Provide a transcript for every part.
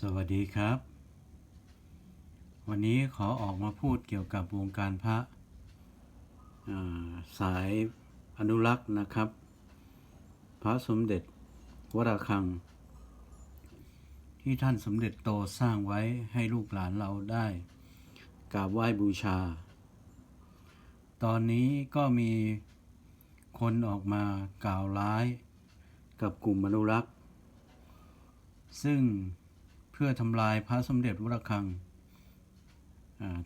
สวัสดีครับ วันนี้ขอออกมาพูดเกี่ยวกับวงการพระาสายอนุรักษ์นะครับ พระสมเด็จวราคัง ที่ท่านสมเด็จโตสร้างไว้ให้ลูกหลานเราได้กราบไหว้บูชา ตอนนี้ก็มีคนออกมากล่าวร้ายกับกลุ่มอนุรักษ์ ซึ่ง พื่อทำลายพระสมเด็จวรคัง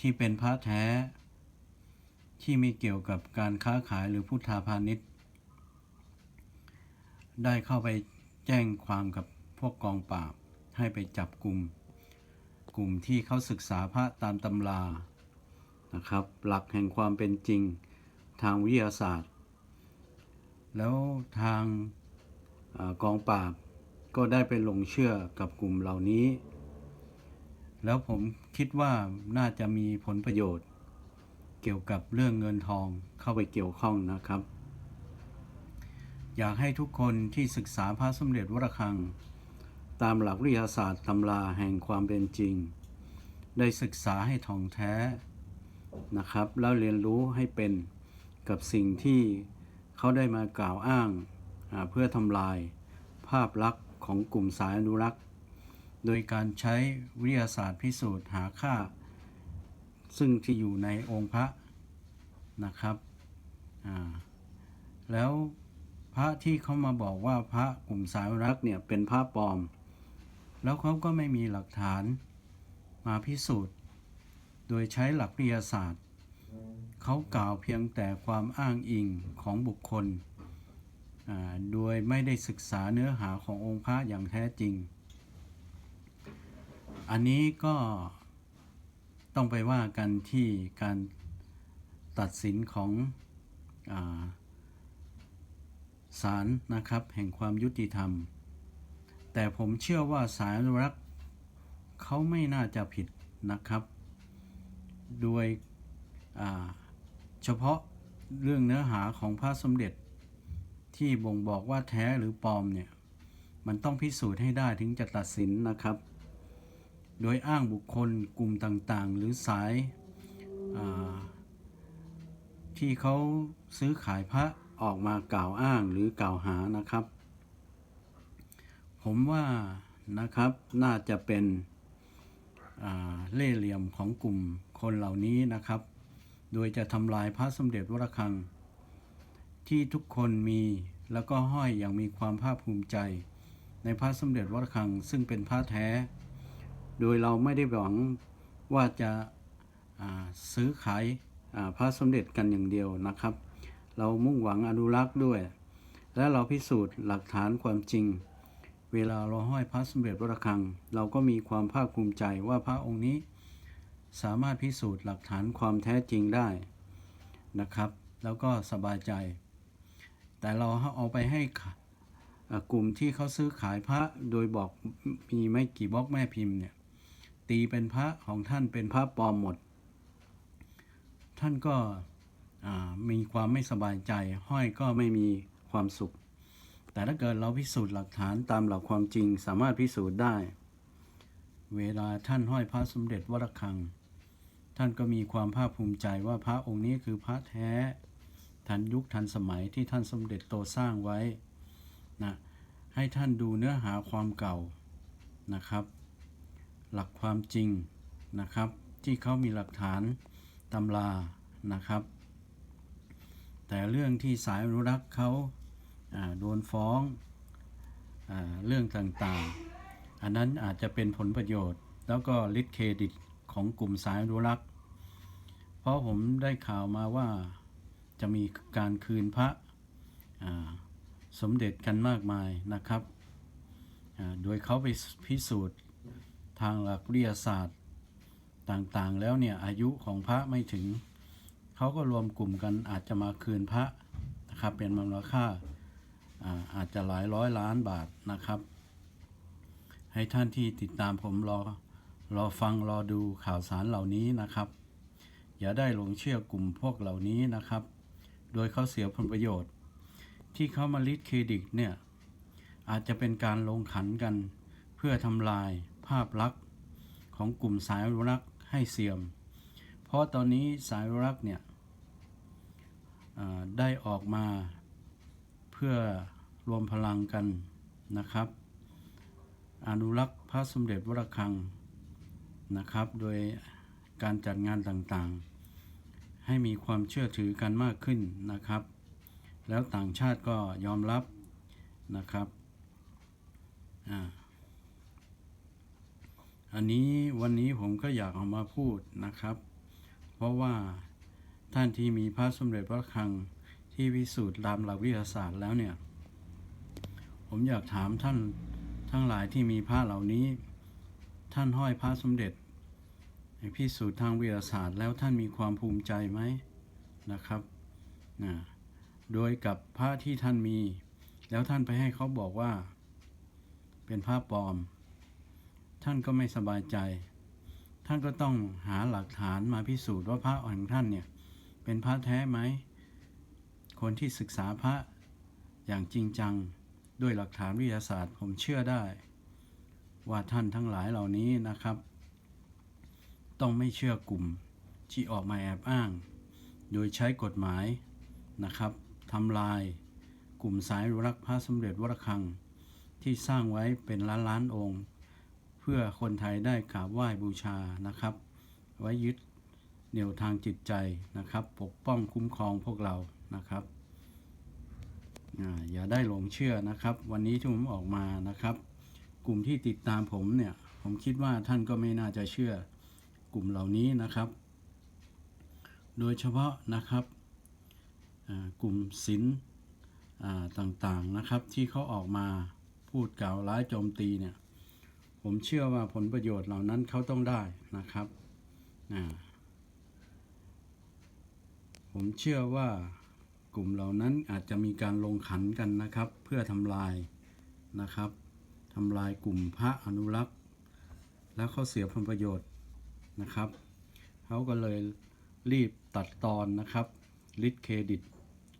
ที่เป็นพระแท้ที่ไม่เกี่ยวกับการค้าขายหรือพุทธาพาณิชย์ ได้เข้าไปแจ้งความกับพวกกองปราบให้ไปจับกลุ่ม กลุ่มที่เขาศึกษาพระตามตำรานะครับ หลักแห่งความเป็นจริงทางวิทยาศาสตร์ แล้วทางอกองปราบ ก็ได้ไปลงเชื่อกับกลุ่มเหล่านี้ แล้วผมคิดว่าน่าจะมีผลประโยชน์ เกี่ยวกับเรื่องเงินทองเข้าไปเกี่ยวข้องนะครับ อยากให้ทุกคนที่ศึกษาพระสมเด็จวรคัง ตามหลักวิทยาศาสตร์ตำราแห่งความเป็นจริง ได้ศึกษาให้ท่องแท้นะครับ แล้วเรียนรู้ให้เป็นกับสิ่งที่เขาได้มากล่าวอ้างเพื่อทำลายภาพลักษณ์ ของกลุ่มสายอนุรักษ์ โดยการใช้วิทยาศาสตร์พิสูจน์หาค่า ซึ่งที่อยู่ในองค์พระนะครับแล้วพระที่เขามาบอกว่าพระกลุ่มสายอนุรักษ์เนี่ยเป็นพระปลอม แล้วเขาก็ไม่มีหลักฐานมาพิสูจน์ โดยใช้หลักวิทยาศาสตร์ เขากล่าวเพียงแต่ความอ้างอิงของบุคคล โดยไม่ได้ศึกษาเนื้อหาขององค์พระอย่างแท้จริง อันนี้ก็ต้องไปว่ากันที่การตัดสินของศาลนะครับ แห่งความยุติธรรม แต่ผมเชื่อว่าสายรักเขาไม่น่าจะผิดนะครับ โดยเฉพาะเรื่องเนื้อหาของพระสมเด็จ ที่บ่งบอกว่าแท้หรือปลอมเนี่ยมันต้องพิสูจน์ให้ได้ถึงจะตัดสินนะครับ โดยอ้างบุคคลกลุ่มต่างๆ หรือสายาที่เขาซื้อขายพระออกมากล่าวอ้างหรือกล่าวหานะครับ ผมว่านะครับน่าจะเป็นเล่ห์เหลี่ยมของกลุ่มคนเหล่านี้นะครับ โดยจะทำลายพระสมเด็จวรคัง ที่ทุกคนมีแล้วก็ห้อยอย่างมีความภาคภูมิใจ ในพระสมเด็จวัดระฆังซึ่งเป็นพระแท้ โดยเราไม่ได้หวังว่าจะาซื้อขายาพระสมเด็จกันอย่างเดียวนะครับ เรามุ่งหวังอนุรักษ์ด้วย และเราพิสูจน์หลักฐานความจริง เวลาเราห้อยพระสมเด็จวัดระฆัง เราก็มีความภาคภูมิใจว่าพระองค์นี้ สามารถพิสูจน์หลักฐานความแท้จริงได้นะครับ แล้วก็สบายใจ แต่เราเอาไปให้กลุ่มที่เขาซื้อขายพระโดยบอกมีไม่กี่บล็อกแม่พิมพ์เนี่ย ตีเป็นพระของท่านเป็นพระปลอมหมด ท่านก็มีความไม่สบายใจ ห้อยก็ไม่มีความสุข แต่ถ้าเกิดเราพิสูจน์หลักฐานตามหลักความจริงสามารถพิสูจน์ได้ เวลาท่านห้อยพระสมเด็จวรคัง ท่านก็มีความภาคภูมิใจว่าพระองค์นี้คือพระแท้ ทันยุคทันสมัยที่ท่านสมเด็จโตสร้างไว้นะให้ท่านดูเนื้อหาความเก่านะครับ หลักความจริงนะครับ ที่เขามีหลักฐานตำรานะครับ แต่เรื่องที่สายอนุรักษ์เขาโดนฟ้องอเรื่องต่างๆ อันนั้นอาจจะเป็นผลประโยชน์ แล้วก็ลิดเครดิตของกลุ่มสายอนุรักษ์ เพราะผมได้ข่าวมาว่า จะมีการคืนพระสมเด็จกันมากมายนะครับ โดยเขาไปพิสูจน์ทางหลักวิทยาศาสตร์ต่างๆ แล้วเนี่ยอายุของพระไม่ถึง เขาก็รวมกลุ่มกันอาจจะมาคืนพระนะครับเป็นมูลค่าอ่าอาจจะหลายร้อยล้านบาทนะครับ ให้ท่านที่ติดตามผมรอรอฟังรอดูข่าวสารเหล่านี้นะครับ อย่าได้หลงเชื่อกลุ่มพวกเหล่านี้นะครับ โดยเขาเสียผลประโยชน์ ที่เขามาลิดเครดิตเนี่ย อาจจะเป็นการลงขันกัน เพื่อทำลายภาพลักษณ์ของกลุ่มสายอนุรักษ์ให้เสื่อม เพราะตอนนี้สายอนุรักษ์เนี่ยได้ออกมาเพื่อรวมพลังกันนะครับ อนุรักษ์พระสมเด็จวรคังนะครับ โดยการจัดงานต่างๆ ให้มีความเชื่อถือกันมากขึ้นนะครับ แล้วต่างชาติก็ยอมรับนะครับอ่าอันนี้วันนี้ผมก็อยากเอามาพูดนะครับ เพราะว่าท่านที่มีพระสมเด็จพระคังที่พิสูจน์ตามหลักวิทยาศาสตร์แล้วเนี่ย ผมอยากถามท่านทั้งหลายที่มีพระเหล่านี้ ท่านห้อยพระสมเด็จ พิสูจน์ทางวิทยาศาสตร์แล้วท่านมีความภูมิใจไหมนะครับนะโดยกับพระที่ท่านมี แล้วท่านไปให้เขาบอกว่า เป็นพระปลอม ท่านก็ไม่สบายใจ ท่านก็ต้องหาหลักฐานมาพิสูจน์ว่าพระของท่านเนี่ยเป็นพระแท้ไหม คนที่ศึกษาพระอย่างจริงจังด้วยหลักฐานวิทยาศาสตร์ผมเชื่อได้ ว่าท่านทั้งหลายเหล่านี้นะครับ ต้องไม่เชื่อกลุ่มที่ออกมาแอบอ้าง โดยใช้กฎหมายนะครับทำลายกลุ่มสายอนุรักพระสมเด็จวรคัง ที่สร้างไว้เป็นล้านล้านองค์ เพื่อคนไทยได้กราบไหว้บูชานะครับ ไว้ยึดเหนี่ยวทางจิตใจนะครับ ปกป้องคุ้มครองพวกเรานะครับอย่าได้หลงเชื่อนะครับ วันนี้ที่ผมออกมานะครับ กลุ่มที่ติดตามผมเนี่ย ผมคิดว่าท่านก็ไม่น่าจะเชื่อ กลุ่มเหล่านี้นะครับ โดยเฉพาะนะครับกลุ่มศิลต่างๆนะครับที่เขาออกมาพูดกล่าวร้ายโจมตีเนี่ยผมเชื่อว่าผลประโยชน์เหล่านั้นเขาต้องได้นะครับผมเชื่อว่ากลุ่มเหล่านั้นอาจจะมีการลงขันกันนะครับ เพื่อทำลายนะครับทำลายกลุ่มพระอนุรักษ์ แล้วเขาเสียผลประโยชน์ นะครับเขาก็เลยรีบตัดตอนนะครับลิดเครดิต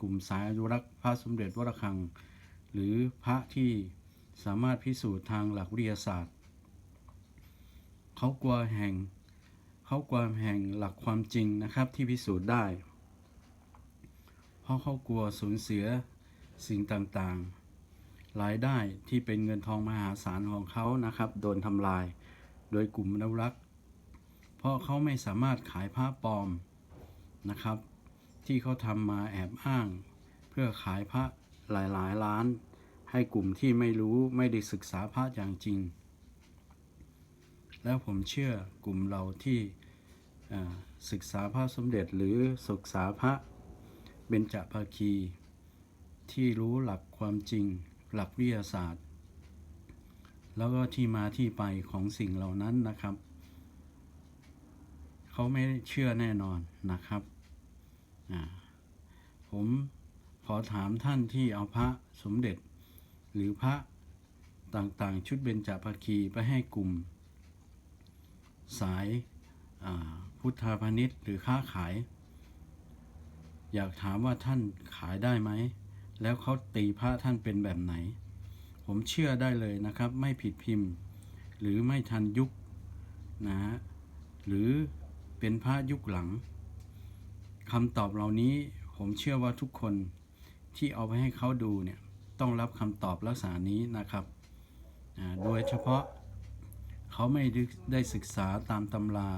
กลุ่มสายอนุรักษ์พระสมเด็จวรคัง หรือพระที่สามารถพิสูจน์ทางหลักวิทยาศาสตร์เขากลัวแห่งเขากลัวแห่งหลักความจริงนะครับที่พิสูจน์ได้ เพราะเขากลัวสูญเสียสิ่งต่างๆ รายได้ที่เป็นเงินทองมหาศาลของเขานะครับ โดนทำลาย โดยกลุ่มอนุรักษ์ ราะเขาไม่สามารถขายผ้าปลอมนะครับ ที่เขาทำมาแอบอ้าง เพื่อขายพระหลายๆล้าน ให้กลุ่มที่ไม่รู้ไม่ได้ศึกษาพระอย่างจริง แล้วผมเชื่อกลุ่มเราที่ศึกษาพระสมเด็จหรือศึกษาพระเบญจภาคี ที่รู้หลักความจริง หลักวิทยาศาสตร์ แล้วก็ที่มาที่ไปของสิ่งเหล่านั้นนะครับ เขาไม่เชื่อแน่นอนนะครับ ผมขอถามท่านที่เอาพระสมเด็จ หรือพระต่างๆ ชุดเบญจภาคีไปให้กลุ่ม สายพุทธาพาณิชย์หรือค้าขาย อยากถามว่าท่านขายได้ไหม แล้วเขาตีพระท่านเป็นแบบไหน ผมเชื่อได้เลยนะครับ ไม่ผิดพิมพ์ หรือไม่ทันยุคนะฮะหรือ เป็นพระยุคหลังคำตอบเหล่านี้ผมเชื่อว่าทุกคนที่เอาไปให้เขาดูเนี่ยต้องรับคำตอบลักษณะนี้นะครับ โดยเฉพาะเขาไม่ได้ศึกษาตามตำรา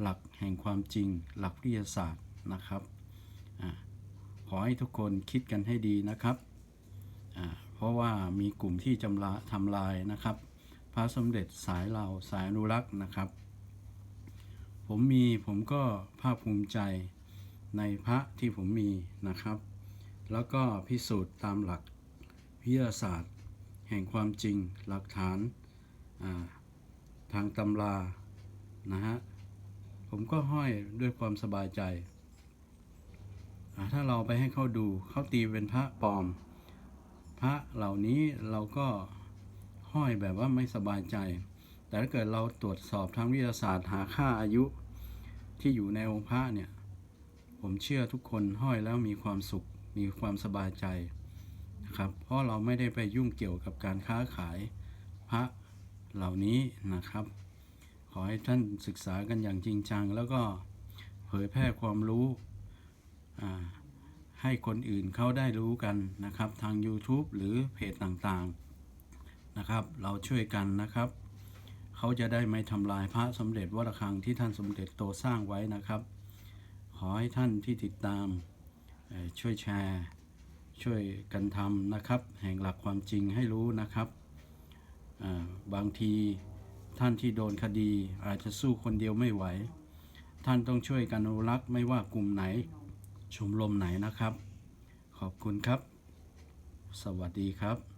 หลักแห่งความจริง หลักวิทยาศาสตร์นะครับอขอให้ทุกคนคิดกันให้ดีนะครับ เพราะว่ามีกลุ่มที่จำลาทำลายนะครับ พระสมเด็จสายเราสายอนุรักษ์นะครับ ผมมีผมก็ภาคภูมิใจในพระที่ผมมีนะครับ แล้วก็พิสูจน์ตามหลักวิทยาศาสตร์ แห่งความจริงหลักฐานาทางตำรานะฮะผมก็ห้อยด้วยความสบายใจ ถ้าเราไปให้เขาดูเขาตีเป็นพระปลอม พระเหล่านี้เราก็ห้อยแบบว่าไม่สบายใจ แต่ถ้าเกิดเราตรวจสอบทางวิทยาศาสตร์หาค่าอายุที่อยู่ในองค์พระเนี่ย ผมเชื่อทุกคนห้อยแล้วมีความสุข มีความสบายใจนะครับ เพราะเราไม่ได้ไปยุ่งเกี่ยวกับการค้าขายพระเหล่านี้นะครับ ขอให้ท่านศึกษากันอย่างจริงจัง แล้วก็เผยแพร่ความรู้ให้คนอื่นเขาได้รู้กันนะครับ ทาง YouTube หรือเพจต่างๆนะครับ เราช่วยกันนะครับ เขาจะได้ไม่ทำลายพระสมเด็จวัดระฆังที่ท่านสมเด็จโตสร้างไว้นะครับ ขอให้ท่านที่ติดตามช่วยแชร์ช่วยกันทำนะครับ แห่งหลักความจริงให้รู้นะครับ บางทีท่านที่โดนคดีอาจจะสู้คนเดียวไม่ไหว ท่านต้องช่วยกันอนุรักษ์ไม่ว่ากลุ่มไหนชมรมไหนนะครับ ขอบคุณครับ สวัสดีครับ